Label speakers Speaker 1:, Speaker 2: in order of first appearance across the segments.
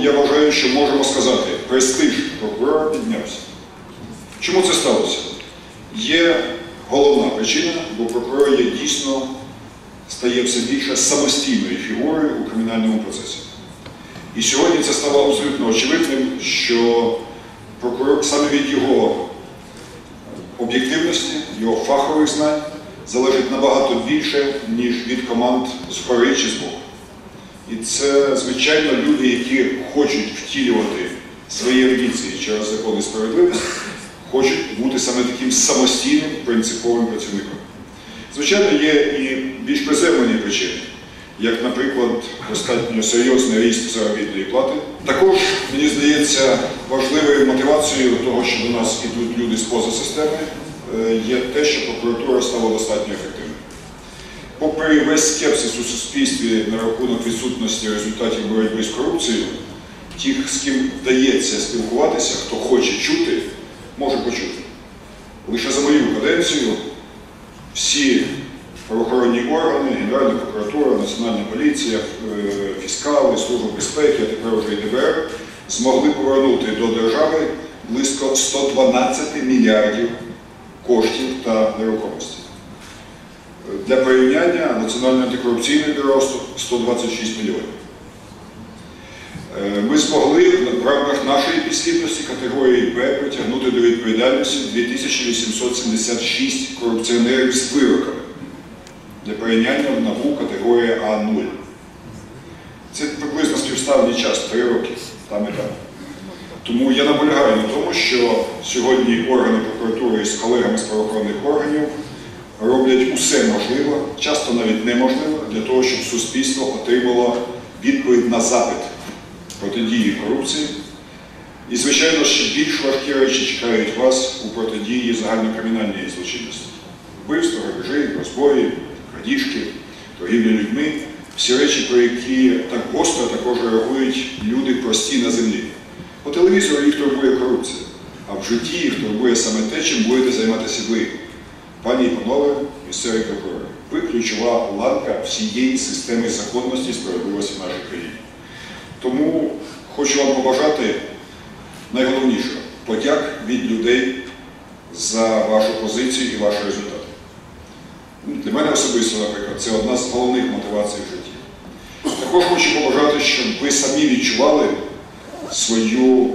Speaker 1: Я вважаю, що можемо сказати, престиж прокурора піднявся. Чому це сталося? Є головна причина, бо прокурор є дійсно стає все більше самостійною фігурою у кримінальному процесі. І сьогодні це стало абсолютно очевидним, що прокурор саме від його об'єктивності, його фахових знань залежить набагато більше, ніж від команд згори чи збоку. І це, звичайно, люди, які хочуть втілювати свої амбіції через закон і справедливість, хочуть бути саме таким самостійним принциповим працівником. Звичайно, є і більш приземлені причини, як, наприклад, достатньо серйозний ріст заробітної плати. Також, мені здається, важливою мотивацією того, що до нас ідуть люди з поза системи, е, є те, що прокуратура стала достатньо ефективною. Попри весь скепсис у суспільстві на рахунок відсутності результатів боротьби з корупцією, тих, з ким вдається спілкуватися, хто хоче чути, може почути. Лише за мою каденцію всі правоохоронні органи, Генеральна прокуратура, Національна поліція, е, фіскали, Служба безпеки, а тепер вже і ДБР змогли повернути до держави близько 112 мільярдів коштів та нерухомості. Для порівняння Національне антикорупційне бюро 126 мільйонів. Е, Ми змогли в рамках нашої підслідності категорії Б притягнути до відповідальності 2876 корупціонерів з вироками. Для порівняння в НАБУ категорія А0. Це приблизно співставний час 3 роки, там і там. Тому я наполягаю на тому, що сьогодні органи прокуратури з колегами з правоохоронних органів роблять усе можливе, часто навіть неможливе, для того, щоб суспільство отримало відповідь на запит протидії корупції. І, звичайно, ще більш важкі речі чекають вас у протидії загальнокримінальній злочинності. Вбивства, грабежі, розбої, крадіжки, торгівля людьми всі речі, про які так гостро також реагують люди прості на землі. По телевізору їх турбує корупція, а в житті їх турбує саме те, чим будете займатися ви, пані і панове, місцеві прокурори. Ви ключова ланка всієї системи законності і справедливості в нашій країні. Тому хочу вам побажати найголовніше подяк від людей за вашу позицію і ваші результати. Ну, Для мене особисто, наприклад, це одна з головних мотивацій в житті. Також хочу побажати, щоб ви самі відчували свою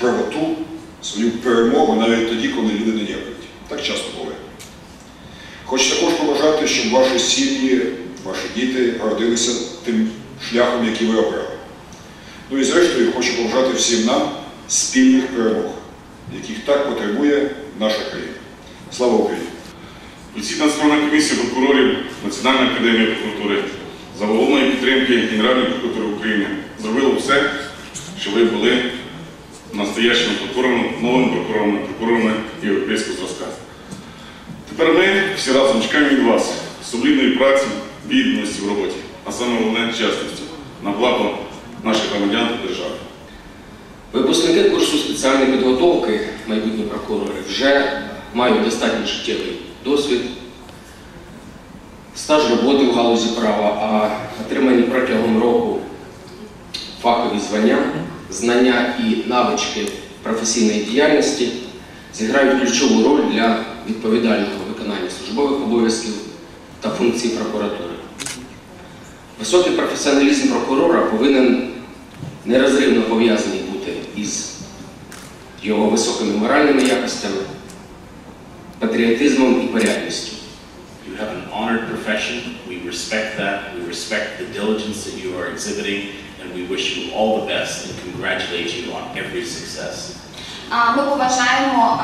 Speaker 1: правоту, свою перемогу навіть тоді, коли люди не дякують. Так часто буває. Хочу також побажати, щоб ваші сім'ї, ваші діти родилися тим шляхом, який ви обрали. Ну і зрештою хочу побажати всім нам спільних перемог, яких так потребує наша країна. Слава Україні!
Speaker 2: Постійна Національна комісія прокурорів Національної академії прокуратури за головної підтримки Генеральної прокуратури України зробила все, щоб ви були настоящими прокурорами, новими прокурорами, прокурорами європейського зразка. Тепер ми всі разом чекаємо від вас сумлінної праці, відданості в роботі, а саме головне чесності на благо наших громадян та держави.
Speaker 3: Випускники курсу спеціальної підготовки майбутні прокурори вже мають достатньо життєвий досвід, стаж роботи в галузі права, а отримані протягом року фахові звання, знання і навички професійної діяльності зіграють ключову роль для відповідального виконання службових обов'язків та функцій прокуратури. Високий професіоналізм прокурора повинен нерозривно пов'язаний бути із його високими моральними якостями, патріотизмом і порядністю.
Speaker 4: You have an honored profession. We respect that. We respect the diligence that you are exhibiting, and we wish you all the best and congratulate you on every success.
Speaker 5: Ми поважаємо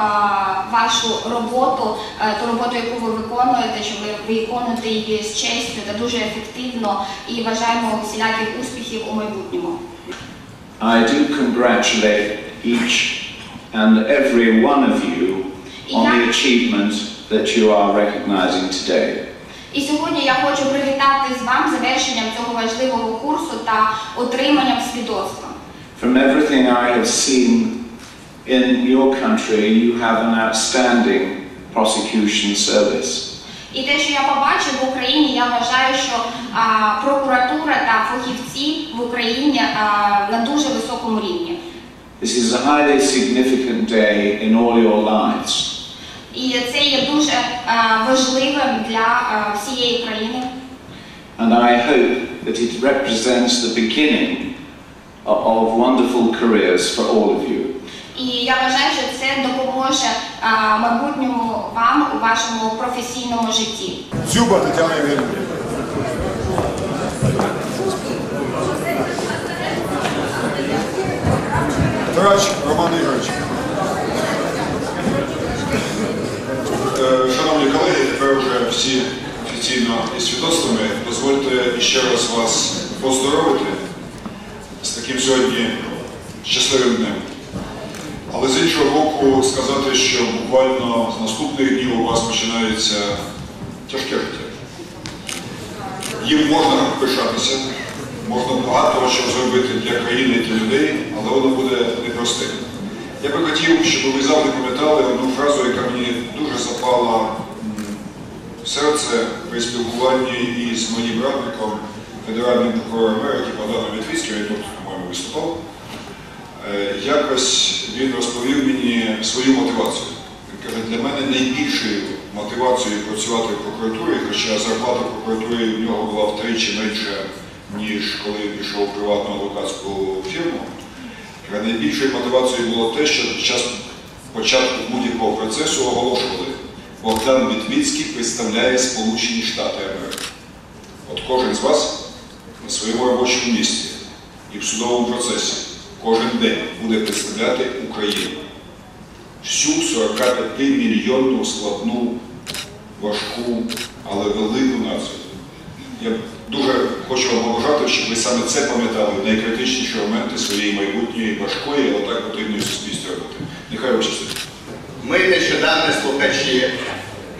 Speaker 5: вашу роботу, е, ту роботу, яку ви виконуєте, що ви виконуєте її з честю та дуже ефективно і бажаємо всіляких успіхів у майбутньому.
Speaker 6: I do congratulate each and every one of you on the achievement that you are recognizing today.
Speaker 5: І сьогодні я хочу привітати з вам завершенням цього важливого курсу та отриманням свідоцтва.
Speaker 6: From everything I have seen in your country, you have an outstanding prosecution service.
Speaker 5: І те, що я побачив в Україні, я вважаю, що а, прокуратура та фахівці в Україні а, на дуже високому рівні.
Speaker 6: This is a highly significant day in all your lives.
Speaker 5: І це є дуже а, важливим для а, всієї країни.
Speaker 6: And I hope that it represents the beginning o- of wonderful careers for all of you.
Speaker 5: І я вважаю, що це допоможе майбутньому вам у вашому професійному житті.
Speaker 1: Дзюба Тетяна Євгенівна. Трач Роман Ігорович. Е, Шановні колеги, тепер вже всі офіційно із свідоцтвами. Дозвольте ще раз вас поздоровити з таким сьогодні щасливим днем. Але з іншого боку, сказати, що буквально з наступних днів у вас починається тяжке життя. Їм можна пишатися, можна багато що зробити для країни і для людей, але воно буде непростим. Я би хотів, щоб ви завжди пам'ятали одну фразу, яка мені дуже запала в серце при спілкуванні із моїм радником, Федеральним прокурором Америки Богданом Вітвіцьким, він тут, виступав. Е, Якось він розповів мені свою мотивацію. Він каже, для мене найбільшою мотивацією працювати в прокуратурі, хоча зарплата в прокуратурі в нього була втричі менша, ніж коли пішов в приватну адвокатську фірму. Найбільшою мотивацією було те, що під час початку будь-якого процесу оголошували, Богдан Вітвіцький представляє Сполучені Штати Америки. От кожен з вас на своєму робочому місці і в судовому процесі кожен день буде представляти Україну. Всю 45-мільйонну складну, важку, але велику націю. Я дуже хочу вам побажати, щоб ви саме це пам'ятали в найкритичніші моменти своєї майбутньої важкої, але так потрібної суспільстві роботи. Нехай вам щастить.
Speaker 7: Ми, нещодавні слухачі,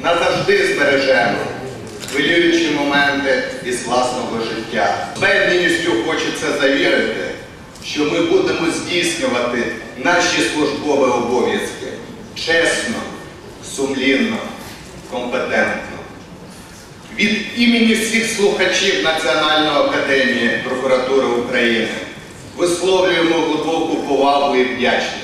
Speaker 7: назавжди збережемо хвилюючі моменти із власного життя. З впевненістю хочеться завірити, що ми будемо здійснювати наші службові обов'язки чесно, сумлінно, компетентно. Від імені всіх слухачів Національної академії прокуратури України висловлюємо глибоку повагу і вдячність